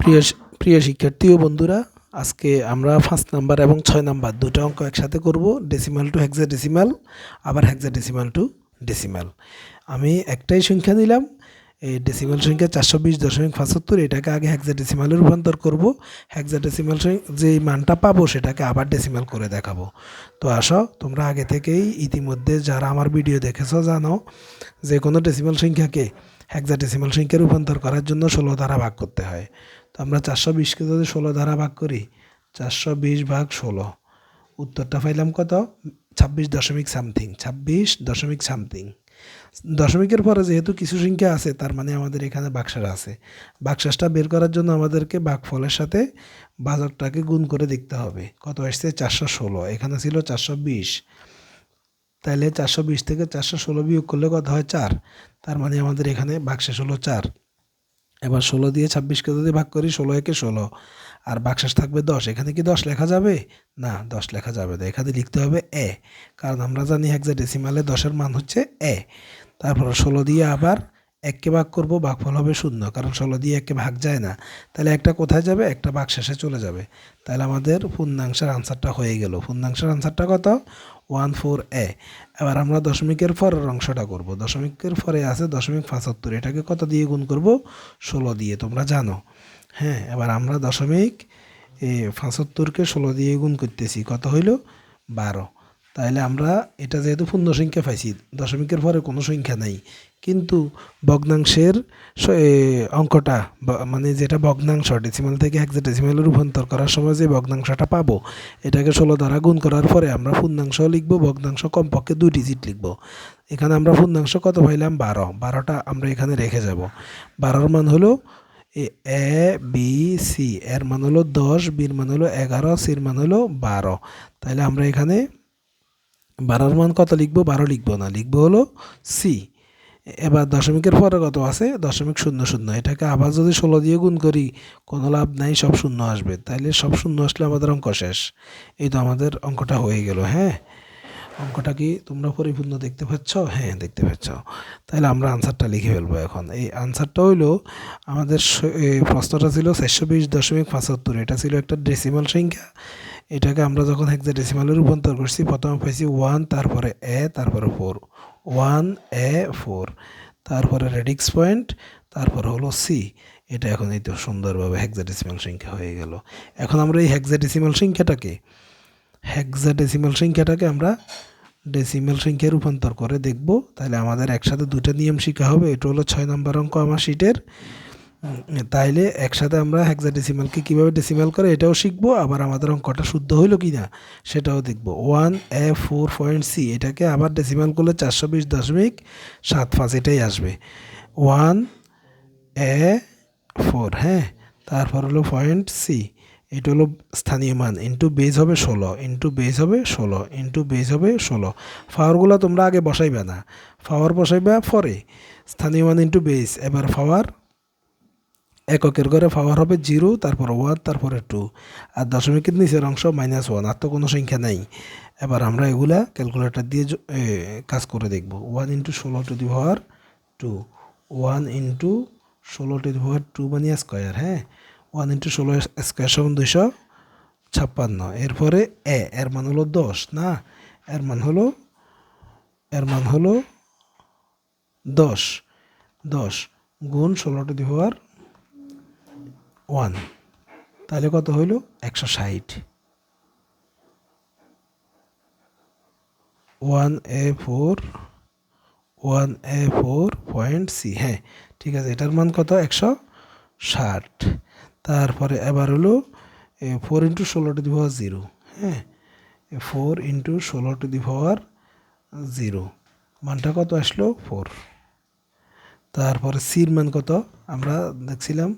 প্রিয় প্রিয় শিক্ষার্থী ও বন্ধুরা, আজকে আমরা ফার্স্ট নাম্বার এবং ছয় নাম্বার দুটো অঙ্ক একসাথে করব ডেসিমাল টু হেক্সা ডেসিমাল আবার হেক্সা ডেসিমাল টু ডেসিমাল আমি একটাই সংখ্যা নিলাম এই ডেসিমাল সংখ্যা চারশো বিশ দশমিক পঁচাত্তর এটাকে আগে হেক্সা ডেসিমালে রূপান্তর করব হেক্সা ডেসিমাল যে মানটা পাবো সেটাকে আবার ডেসিমাল করে দেখাবো। তো আসো, তোমরা আগে থেকেই ইতিমধ্যে যারা আমার ভিডিও দেখেছ জানো, যে কোনো ডেসিমাল সংখ্যাকে হেক্সা ডেসিমাল সংখ্যা রূপান্তর করার জন্য ষোলো দ্বারা ভাগ করতে হয়। তো আমরা চারশো বিশকে যদি ষোলো দ্বারা ভাগ করি, চারশো বিশ ভাগ ষোলো। উত্তরটা পাইলাম কত? ছাব্বিশ দশমিক সামথিং, ছাব্বিশ দশমিক সামথিং। দশমিকের পরে যেহেতু কিছু সংখ্যা আছে, তার মানে আমাদের এখানে বাক্সার আছে। বাক্সাসটা বের করার জন্য আমাদেরকে বাঘফলের সাথে বাজারটাকে গুণ করে দেখতে হবে। কত আসছে? চারশো ষোলো। এখানে ছিল চারশো বিশ। তাহলে চারশো বিশ থেকে চারশো ষোলো বিয়োগ করলে কত হয় চার? তার মানে আমাদের এখানে বাক্সেস ষোলো চার। এবার ষোলো দিয়ে ছাব্বিশকে যদি ভাগ করি, ষোলো একে ষোলো। আর বাক্সাস থাকবে দশ। এখানে কি দশ লেখা যাবে? না, দশ লেখা যাবে না। এখানে লিখতে হবে এ। কারণ আমরা জানি হেক্সা ডেসিমালে দশের মান হচ্ছে এ। তারপর ষোলো দিয়ে আবার এককে ভাগ করব, ভাগফল হবে শূন্য। কারণ ষোলো দিয়ে এককে ভাগ যায় না। তাহলে একটা কোথায় যাবে? একটা ভাগ শেষে চলে যাবে। তাহলে আমাদের পূর্ণাংশের আনসারটা হয়ে গেল। পূর্ণাংশের আনসারটা কত? ওয়ান ফোর এ এবার আমরা দশমিকের পরের অংশটা করব। দশমিকের পরে আছে দশমিক পঁচাত্তর। এটাকে কত দিয়ে গুণ করব? ষোলো দিয়ে। তোমরা জানো। হ্যাঁ এবার আমরা দশমিক পঁচাত্তরকে ষোলো দিয়ে গুণ করতেছি। কত হইল? বারো। তাহলে আমরা এটা যেহেতু পূর্ণ সংখ্যা পাইছি, দশমিকের পরে কোনো সংখ্যা নাই। কিন্তু ভগ্নাংশের অঙ্কটা মানে যেটা ভগ্নাংশ ডেসিমাল থেকে হেক্সা ডেসিমালে রূপান্তর করার সময় যে ভগ্নাংশটা পাবো, এটাকে ষোলো দ্বারা গুণ করার পরে আমরা পূর্ণাংশ লিখব, ভগ্নাংশ কমপক্ষে দুই ডিজিট লিখব। এখানে আমরা পূর্ণাংশ কত পাইলাম? বারো। বারোটা আমরা এখানে রেখে যাব। বারোর মান হলো এ বি, সি। এর মান হলো দশ, বির মান হলো এগারো, সির মান হলো বারো। তাহলে আমরা এখানে বারোর মান কত লিখব? বারো লিখব না। লিখব হলো সি এবার দশমিকের পরে কত আছে? দশমিক শূন্য শূন্য। এটাকে আবার যদি ষোলো দিয়ে গুণ করি, কোনো লাভ নাই, সব শূন্য আসবে। তাইলে সব শূন্য আসলে আমাদের অঙ্ক শেষ। এই তো আমাদের অঙ্কটা হয়ে গেল হ্যাঁ? অঙ্কটা কি তোমরা পরিপূর্ণ দেখতে পাচ্ছ? হ্যাঁ দেখতে পাচ্ছ। তাহলে আমরা আনসারটা লিখে ফেলব এখন। এই আনসারটা হইল আমাদের প্রশ্নটা ছিল চারশো বিশ দশমিক পঁচাত্তর। এটা ছিল একটা ডেসিমাল সংখ্যা। এটাকে আমরা যখন হেক্সা ডেসিমালে রূপান্তর করছি, প্রথমে পাইছি ওয়ান তারপরে এ তারপরে ফোর ওয়ান এ ফোর তারপরে রেডিক্স পয়েন্ট তারপরে হলো সি এটা এখন এই তো সুন্দরভাবে হেক্সা ডেসিমাল সংখ্যা হয়ে গেল। এখন আমরা এই হেক্সা ডেসিমাল সংখ্যাটাকে হেক্সা ডেসিমাল সংখ্যাটাকে আমরা ডেসিমাল সংখ্যায় রূপান্তর করে দেখব। তাহলে আমাদের একসাথে দুটো নিয়ম শেখা হবে। এটা হলো ছয় নম্বর অঙ্ক আমার শিটের তাইলে একসাথে আমরা হেক্সা ডেসিমালকে কীভাবে ডেসিমাল করে এটাও শিখব, আবার আমাদের অঙ্কটা শুদ্ধ হইল কি না সেটাও দেখব। One A four point C এটাকে আবার ডেসিমাল করলে চারশো বিশ দশমিক সাত পাঁচ এটাই আসবে। ওয়ান এ ফোর হ্যাঁ? তারপর হলো পয়েন্ট সি এটা হলো স্থানীয় মান ইন্টু বেজ হবে ষোলো ইন্টু বেজ হবে ষোলো ইন্টু বেজ হবে ষোলো। পাওয়ারগুলো তোমরা আগে বসাইবে না পাওয়ার বসাইবে পরে। স্থানীয় মান ইন্টু বেজ এবার পাওয়ার এককের ঘরে পাওয়ার হবে জিরো, তারপর ওয়ান, তারপরে টু। আর দশমিকের নিচের অংশ মাইনাস ওয়ান, আর তো কোনো সংখ্যা নেই। এবার আমরা এগুলা ক্যালকুলেটর দিয়ে কাজ করে দেখব। ওয়ান ইন্টু ষোলো to the power two. One into ষোলো টু দি পাওয়ার টু মানে স্কোয়ার হ্যাঁ? ওয়ান ইন্টু ষোলো স্কোয়ার সমান দুইশো ছাপ্পান্ন। এরপরে এ, এর মান হলো দশ, না? এর মান হলো, এর মান হলো দশ। দশ গুণ ষোলো টু দি পাওয়ার ওয়ান। তাহলে কত হইল? একশো ষাট। One A four, one A four point C. হ্যাঁ ঠিক আছে, এটার মান কত? একশো ষাট। তারপরে এবার হলো ফোর ইন্টু ষোলো টু দি পাওয়ার জিরো। হ্যাঁ ফোর ইন্টু ষোলো টু দি পাওয়ার জিরো। মানটা কত আসলো? ফোর। তারপরে সির মান কত? আমরা দেখছিলাম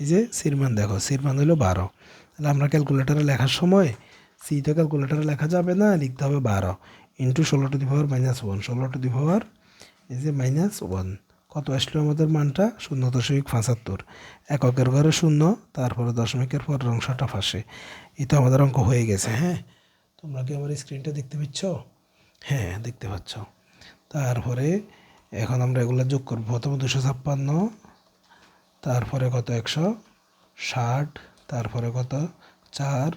এই যে সির মান দেখো সির মান হলো বারো। তাহলে আমরা ক্যালকুলেটারে লেখার সময় সি তো ক্যালকুলেটারে লেখা যাবে না, লিখতে হবে বারো। ইন্টু ষোলো to the power minus one ষোলো টু দি পাওয়ার এই যে মাইনাস ওয়ান কত আসলো আমাদের মানটা? শূন্য দশমিক পঁচাত্তর। এককের ঘরে শূন্য, তারপরে দশমিকের পরের অংশটা ফাঁসে। এই তো আমাদের অঙ্ক হয়ে গেছে হ্যাঁ? তোমরা কি আমার স্ক্রিনটা দেখতে পাচ্ছ? হ্যাঁ দেখতে পাচ্ছ। তারপরে এখন আমরা এগুলো যোগ করব, প্রথমে দুশো ছাপ্পান্ন তারপরে কত একশো ষাট, তারপরে কত চার,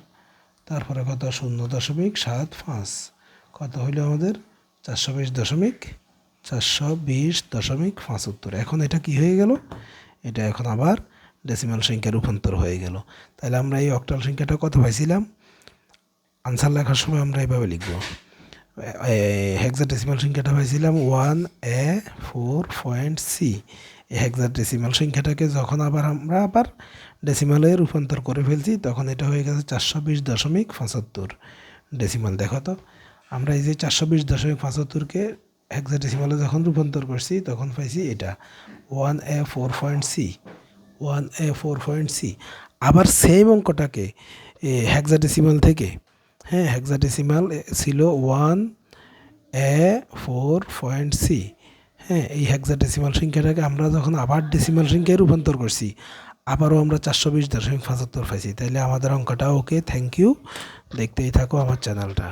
তারপরে কত শূন্য দশমিক সাত পাঁচ। কত হইল আমাদের? চারশো বিশ দশমিক, চারশো বিশ দশমিক পঁচাত্তর এখন এটা কি হয়ে গেল? এটা এখন আবার ডেসিমাল সংখ্যা রূপান্তর হয়ে গেল। তাহলে আমরা এই অক্টাল সংখ্যাটা কত পাইছিলাম? আনসার লেখার সময় আমরা এভাবে লিখব। হেক্সাডেসিমাল সংখ্যাটা পাইছিলাম one A four point C এই হেক্সাডেসিমাল সংখ্যাটাকে যখন আবার আমরা আবার ডেসিমালে রূপান্তর করে ফেলছি, তখন এটা হয়ে গেছে চারশো বিশ দশমিক পঁচাত্তর ডেসিমাল দেখো তো, আমরা এই যে চারশো বিশ দশমিক পঁচাত্তরকে হেক্সাডেসিমালে যখন রূপান্তর করছি, তখন পাইছি এটা one A four point C one A four point C আবার সেম অঙ্কটাকে হেক্সাডেসিমাল থেকে হ্যাঁ হেক্সাডেসিমাল ছিল one A four point C হ্যাঁ এই হেক্সাডেসিমাল সংখ্যাটাকে আমরা যখন আবার ডেসিমাল সংখ্যায় রূপান্তর করছি, আবারও আমরা চারশো বিশ দশমিক পাঁচাত্তর পাইছি। তাহলে আমাদের অঙ্কটা ওকে থ্যাংক ইউ দেখতেই থাকো আমার চ্যানেলটা